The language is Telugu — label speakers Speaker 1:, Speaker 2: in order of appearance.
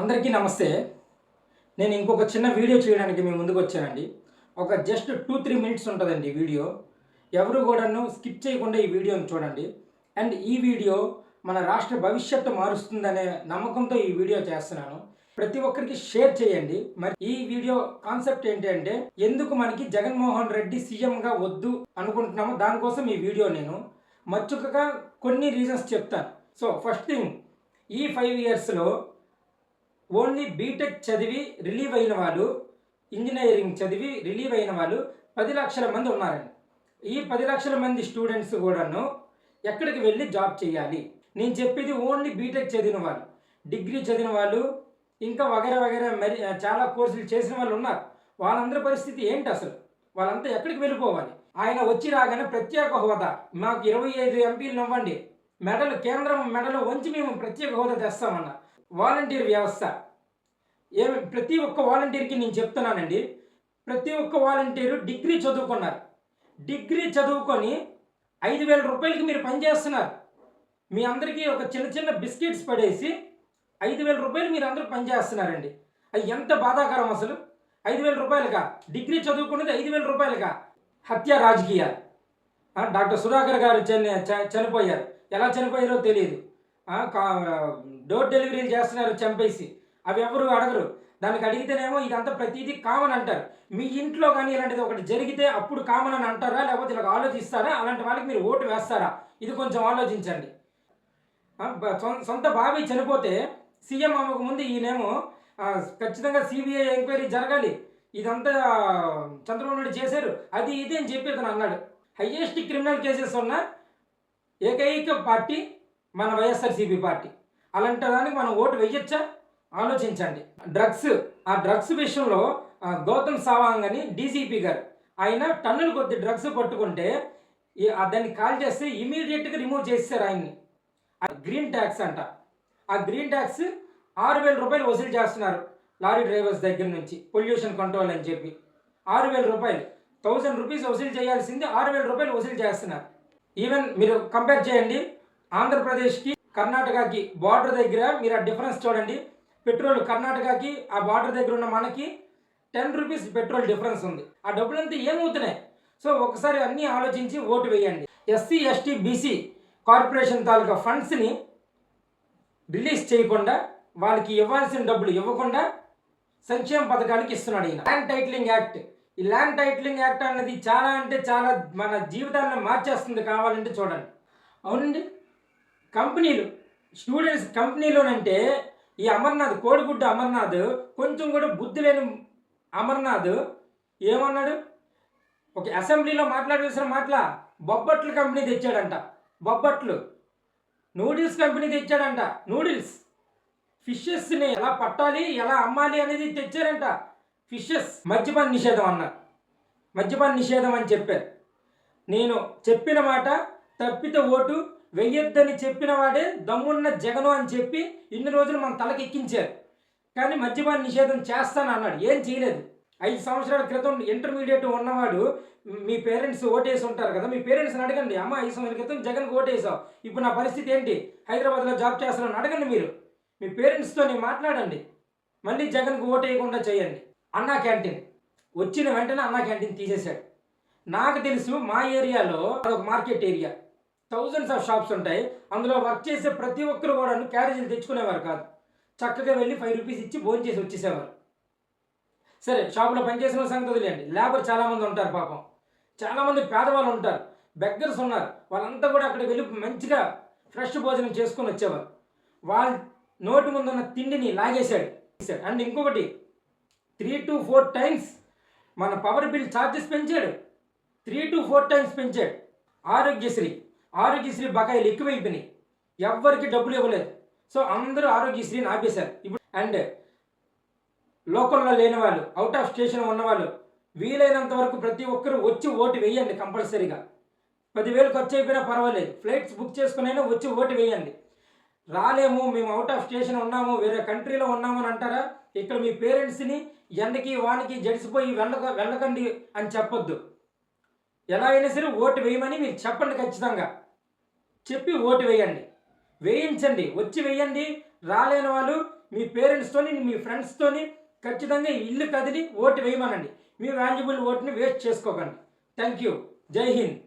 Speaker 1: అందరికీ నమస్తే. నేను ఇంకొక చిన్న వీడియో చేయడానికి మీ ముందుకు వచ్చానండి. ఒక జస్ట్ టూ త్రీ మినిట్స్ ఉంటుందండి వీడియో. ఎవరు కూడాను స్కిప్ చేయకుండా ఈ వీడియోని చూడండి. అండ్ ఈ వీడియో మన రాష్ట్ర భవిష్యత్తు మారుస్తుందనే నమ్మకంతో ఈ వీడియో చేస్తున్నాను. ప్రతి ఒక్కరికి షేర్ చేయండి. మరి ఈ వీడియో కాన్సెప్ట్ ఏంటి అంటే ఎందుకు మనకి జగన్మోహన్ రెడ్డి సీఎంగా వద్దు అనుకుంటున్నామో దానికోసం ఈ వీడియో నేను. మచ్చుకగా కొన్ని రీజన్స్ చెప్తాను. సో ఫస్ట్ థింగ్ ఈ ఫైవ్ ఇయర్స్లో ఓన్లీ బీటెక్ చదివి రిలీవ్ అయిన వాళ్ళు ఇంజనీరింగ్ చదివి రిలీవ్ అయిన వాళ్ళు పది లక్షల మంది ఉన్నారండి. ఈ పది లక్షల మంది స్టూడెంట్స్ కూడాను ఎక్కడికి వెళ్ళి జాబ్ చేయాలి? నేను చెప్పేది ఓన్లీ బీటెక్ చదివిన వాళ్ళు డిగ్రీ చదివిన వాళ్ళు ఇంకా వగైరా వగైరా మరి చాలా కోర్సులు చేసిన వాళ్ళు ఉన్నారు. వాళ్ళందరి పరిస్థితి ఏంటి అసలు? వాళ్ళంతా ఎక్కడికి వెళ్ళిపోవాలి? ఆయన వచ్చి రాగానే ప్రత్యేక హోదా మాకు ఇరవై ఐదు ఎంపీలు ఇవ్వండి మెడలు కేంద్రం మెడలు వంచి మేము ప్రత్యేక హోదా తెస్తామన్నారు. వాలంటీర్ వ్యవస్థ. ఏమి ప్రతి ఒక్క వాలంటీర్కి నేను చెప్తున్నానండి. ప్రతి ఒక్క వాలంటీరు డిగ్రీ చదువుకున్నారు. డిగ్రీ చదువుకొని ఐదు వేల రూపాయలకి మీరు పనిచేస్తున్నారు మీ అందరికీ ఒక చిన్న చిన్న బిస్కెట్స్ పడేసి ఐదు వేల రూపాయలు మీరు అందరూ పనిచేస్తున్నారండి అది ఎంత బాధాకరం అసలు? ఐదు వేల రూపాయలుగా? డిగ్రీ చదువుకున్నది ఐదు వేల రూపాయలుగా? హత్య రాజకీయాలు. డాక్టర్ సుధాకర్ గారు చని చ- చనిపోయారు. ఎలా చనిపోయారో తెలియదు. డోర్ డెలివరీలు చేస్తున్నారు చంపేసి. అవి ఎవరు అడగరు. దానికి అడిగితేనేమో ఇదంతా ప్రతిదీ కామన్ అంటారు. మీ ఇంట్లో కానీ ఇలాంటిది ఒకటి జరిగితే అప్పుడు కామన్ అని అంటారా? లేకపోతే ఇలా ఆలోచిస్తారా? అలాంటి వాళ్ళకి మీరు ఓటు వేస్తారా? ఇది కొంచెం ఆలోచించండి. సొంత బావి చనిపోతే సీఎం అవ్వక ముందు ఈయనేమో ఖచ్చితంగా సిబిఐ ఎంక్వైరీ జరగాలి. ఇదంతా చంద్రబాబు నాయుడు చేశారు. అది ఇది అని చెప్పి అతను అన్నాడు. హయ్యెస్ట్ క్రిమినల్ కేసెస్ ఉన్న ఏకైక పార్టీ మన వైఎస్ఆర్సీపీ పార్టీ. అలాంటి దానికి మనం ఓటు వెయ్యొచ్చా? ఆలోచించండి. డ్రగ్స్ ఆ డ్రగ్స్ విషయంలో గౌతమ్ సావాంగ్ అని డీసీపీ గారు. ఆయన టన్నులు కొద్ది డ్రగ్స్ పట్టుకుంటే దాన్ని కాల్ చేస్తే ఇమీడియట్గా రిమూవ్ చేస్తారు ఆయన్ని. ఆ గ్రీన్ ట్యాక్స్ అంట. ఆ గ్రీన్ ట్యాక్స్ ఆరు వేల రూపాయలు వసూలు చేస్తున్నారు లారీ డ్రైవర్స్ దగ్గర నుంచి పొల్యూషన్ కంట్రోల్ అని చెప్పి. ఆరు వేల రూపాయలు. థౌజండ్ రూపీస్ వసూలు చేయాల్సింది ఆరు వేల రూపాయలు వసూలు చేస్తున్నారు. ఈవెన్ మీరు కంపేర్ చేయండి ఆంధ్రప్రదేశ్కి కర్ణాటకకి బార్డర్ దగ్గర మీరు ఆ డిఫరెన్స్ చూడండి. పెట్రోల్ కర్ణాటకకి ఆ బార్డర్ దగ్గర ఉన్న మనకి టెన్ రూపీస్ పెట్రోల్ డిఫరెన్స్ ఉంది. ఆ డబ్బులంతా ఏమవుతున్నాయి? సో ఒకసారి అన్నీ ఆలోచించి ఓటు వేయండి. SC ST BC corporation taluka ఫండ్స్ని release చేయకుండా వాళ్ళకి ఇవ్వాల్సిన డబ్బులు ఇవ్వకుండా సంక్షేమ పథకానికి ఇస్తున్నాడు ఈయన. ల్యాండ్ టైటిలింగ్ యాక్ట్ ఈ ల్యాండ్ టైటిలింగ్ యాక్ట్ అన్నది చాలా అంటే చాలా మన జీవితాన్ని మార్చేస్తుంది కావాలంటే చూడండి. అవునండి? కంపెనీలు స్టూడెంట్స్ కంపెనీలోనంటే ఈ అమర్నాథ్ కోడిగుడ్డ అమర్నాథ్ కొంచెం కూడా బుద్ధి లేని అమర్నాథ్ ఏమన్నాడు? ఒక అసెంబ్లీలో మాట్లాడాల్సిన మాటల బొబ్బట్లు కంపెనీ తెచ్చాడంట. బొబ్బట్లు. నూడిల్స్ కంపెనీ తెచ్చాడంట. నూడిల్స్. ఫిషెస్ని ఎలా పట్టాలి ఎలా అమ్మాలి అనేది తెచ్చారంట. ఫిషెస్. మద్యపాన నిషేధం అన్నారు. మద్యపాన నిషేధం అని చెప్పారు. నేను చెప్పిన మాట తప్పిత ఓటు వెయ్యొద్దని చెప్పిన వాడే దమ్మున్న జగను అని చెప్పి ఇన్ని రోజులు మన తలకి ఎక్కించారు. కానీ మద్యపాన నిషేధం చేస్తాను అన్నాడు. ఏం చేయలేదు. ఐదు సంవత్సరాల క్రితం ఇంటర్మీడియట్ ఉన్నవాడు మీ పేరెంట్స్ ఓటేసి ఉంటారు కదా మీ పేరెంట్స్ని అడగండి. అమ్మ ఐదు సంవత్సరాల క్రితం జగన్కి ఓటేసావు. ఇప్పుడు నా పరిస్థితి ఏంటి? హైదరాబాద్లో జాబ్ చేస్తున్నాను అడగండి మీరు. మీ పేరెంట్స్తో మాట్లాడండి. మళ్ళీ జగన్కి ఓటేయకుండా చేయండి. అన్నా క్యాంటీన్. వచ్చిన వెంటనే అన్నా క్యాంటీన్ తీసేశాడు. నాకు తెలుసు మా ఏరియాలో ఒక market area. Thousands of shops ఉంటాయి. అందులో వర్క్ చేసే ప్రతి ఒక్కరు కూడా క్యారేజీలు తెచ్చుకునేవారు కాదు. చక్కగా వెళ్ళి ఫైవ్ రూపీస్ ఇచ్చి భోజనం చేసి వచ్చేసేవారు. సరే షాపులో పనిచేసిన సంగతి వదిలేండి లేబర్ చాలామంది ఉంటారు పాపం. చాలామంది పేదవాళ్ళు ఉంటారు. బెగ్గర్స్ ఉన్నారు. వాళ్ళంతా కూడా అక్కడికి వెళ్ళి మంచిగా ఫ్రెష్ భోజనం చేసుకొని వచ్చేవారు. వాళ్ళ నోటి ముందున్న తిండిని లాగేశాడు. అండ్ ఇంకొకటి త్రీ టు ఫోర్ టైమ్స్ మన పవర్ బిల్ ఛార్జెస్ పెంచాడు. త్రీ టు ఫోర్ టైమ్స్ పెంచాడు. ఆరోగ్యశ్రీ. ఆరోగ్యశ్రీ బకాయిలు ఎక్కువైపోయినాయి. ఎవ్వరికి డబ్బులు ఇవ్వలేదు. సో అందరూ ఆరోగ్యశ్రీని ఆపేశారు. ఇప్పుడు అండ్ లోకల్లో లేని వాళ్ళు అవుట్ ఆఫ్ స్టేషన్ ఉన్నవాళ్ళు వీలైనంత వరకు ప్రతి ఒక్కరూ వచ్చి ఓటు వేయండి కంపల్సరీగా. పదివేలు ఖర్చు అయిపోయినా పర్వాలేదు. ఫ్లైట్స్ బుక్ చేసుకునైనా వచ్చి ఓటు వేయండి. రాలేము మేము అవుట్ ఆఫ్ స్టేషన్ ఉన్నాము వేరే కంట్రీలో ఉన్నాము అని అంటారా? ఇక్కడ మీ పేరెంట్స్ని ఎండకి వానికి జడిసిపోయి వెళ్ళక వెళ్ళకండి అని చెప్పొద్దు. ఎలా అయినా సరే ఓటు వేయమని మీరు చెప్పండి ఖచ్చితంగా. చెప్పి ఓటు వేయండి. వేయించండి. వచ్చి వేయండి. రాలేని వాళ్ళు మీ పేరెంట్స్తోని మీ ఫ్రెండ్స్తోని ఖచ్చితంగా ఇల్లు కదిలి ఓటు వేయమనండి. మీ వాల్యుబుల్ ఓటుని వేస్ట్ చేసుకోకండి. Thank you Jai Hind.